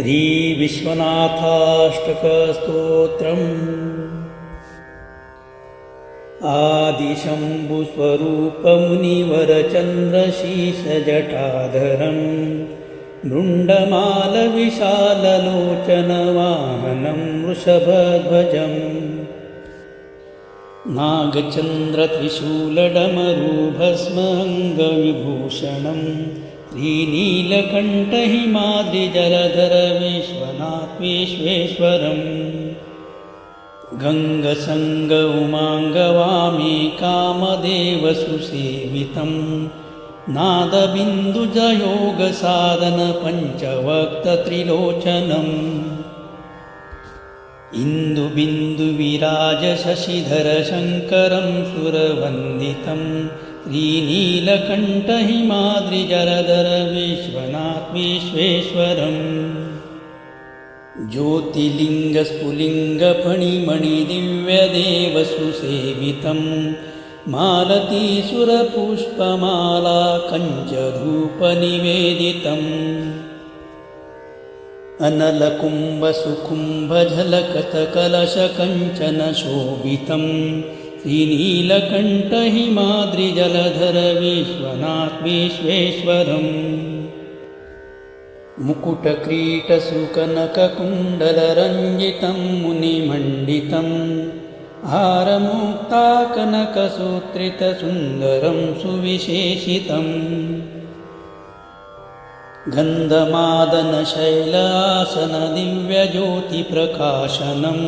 श्रीविश्वनाथाष्टकस्तोत्रम्। आदिशम्भुस्वरूपमुनिवरचन्द्रशीषजटाधरम्। मृण्डमालविशाललोचनवाहनं वृषभध्वजम्। नागचन्द्रत्रिशूलडमरूभस्मङ्गविभूषणं श्रीनीलकण्ठहिमाद्रिजलधर विश्वनाथ विश्वेश्वरम् गङ्गसङ्ग उमाङ्गवामी कामदेवसुसेवितं नादबिन्दुजयोगसाधनपञ्चवक्तत्रिलोचनम् इन्दुबिन्दुविराजशशिधरशङ्करं सुरवन्दितं श्रीनीलकण्ठहिमाद्रिजलधर विश्वनाथ विश्वेश्वरम् ज्योतिलिङ्गस्फुलिङ्गफणिमणिदिव्यदेवसुसेवितं मालतीसुरपुष्पमाला कञ्चधूपनिवेदितम् अनलकुम्भसुकुम्भझलकतकलशकञ्चनशोभितं श्रीनीलकण्ठहिमाद्रिजलधर विश्वनाथ विश्वेश्वरम् मुकुटक्रीटसुकनककुण्डलरञ्जितं मुनिमण्डितं हारमुक्ताकनकसूत्रितसुन्दरं सुविशेषितम् गन्धमादनशैलासनदिव्यज्योतिप्रकाशनं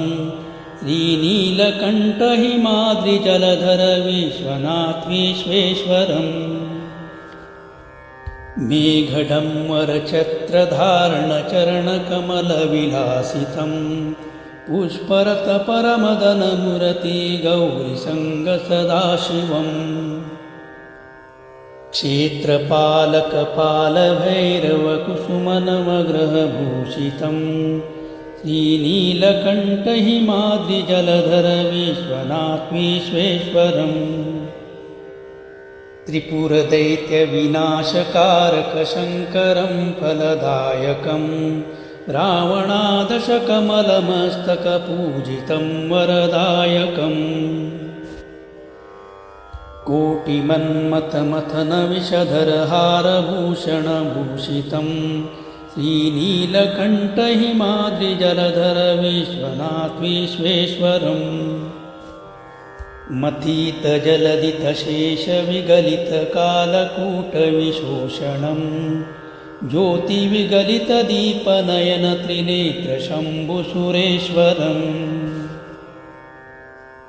श्रीनीलकण्ठहिमाद्रिजलधर विश्वनाथ विश्वेश्वरम् मेघडम्बरछत्रधारणचरणकमलविलासितं पुष्परतपरमदनमुरति गौरिसङ्गसदाशिवम् क्षेत्रपालकपालभैरवकुसुमनवग्रहभूषितं श्रीनीलकण्ठहिमाद्रिजलधर विश्वनाथ विश्वेश्वरम् त्रिपुरदैत्यविनाशकारकशङ्करं फलदायकं रावणादशकमलमस्तकपूजितं वरदायकम्। कोटिमन्मथमथनविषधरहारभूषणभूषितं श्रीनीलकण्ठहिमाद्रिजलधर विश्वनाथ विश्वेश्वरम्। मथितजलदितशेषविगलितकालकूटविशोषणं ज्योतिविगलितदीपनयनत्रिनेत्रशम्भुसुरेश्वरम्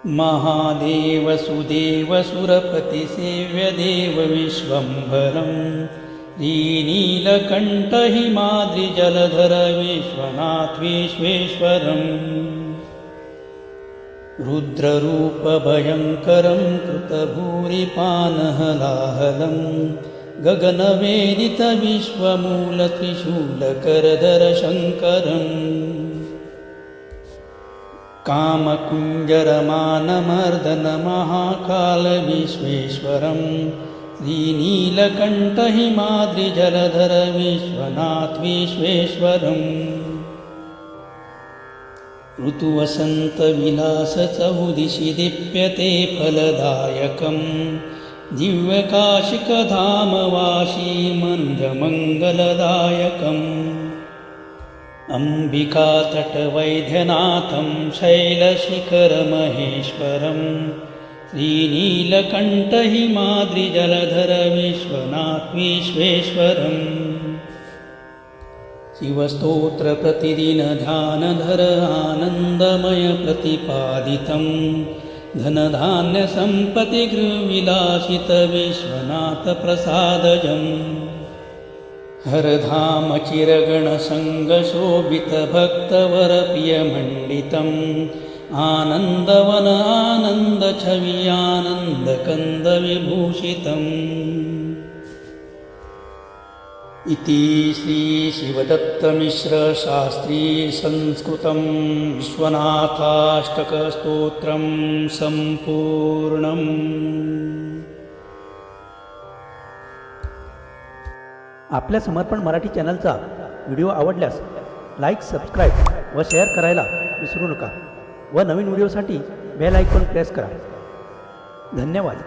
महादेवसुदेवसुरपतिसेव्यदेव विश्वम्भरं श्रीनीलकण्ठहिमाद्रिजलधर विश्वनाथ विश्वेश्वरम् रुद्ररूपभयङ्करं कृतभूरिपानहलाहलं गगनवेदितविश्वमूलत्रिशूलकरधरशङ्करम् कामकुञ्जरमानमर्दनमहाकालविश्वेश्वरं श्रीनीलकण्ठहिमाद्रिजलधर विश्वनाथ विश्वेश्वरम् ऋतुवसन्तविलासचौदिशि दीप्यते फलदायकं दिव्यकाशिकधामवासी मन्दमङ्गलदायकम् अम्बिकातटवैद्यनाथं शैलशिखरमहेश्वरं श्रीनीलकण्ठहिमाद्रिजलधर विश्वनाथ विश्वेश्वरम् शिवस्तोत्रप्रतिदिनध्यानधर आनन्दमयप्रतिपादितं धनधान्यसम्पतिगृविलासितविश्वनाथप्रसादजम् हरधामचिरगणसङ्गशोभितभक्तवरप्रियमण्डितम् आनन्दवन आनन्दछवि आनन्दकन्दविभूषितम् इति श्रीशिवदत्तमिश्रशास्त्रीसंस्कृतं विश्वनाथाष्टकस्तोत्रं सम्पूर्णम्। आपल्या समर्पण मराठी चॅनलचा व्हिडिओ आवडल्यास लाईक सबस्क्राईब व शेअर करायला विसरू नका. व नवीन व्हिडिओसाठी बेल आयकॉन प्रेस करा. धन्यवाद.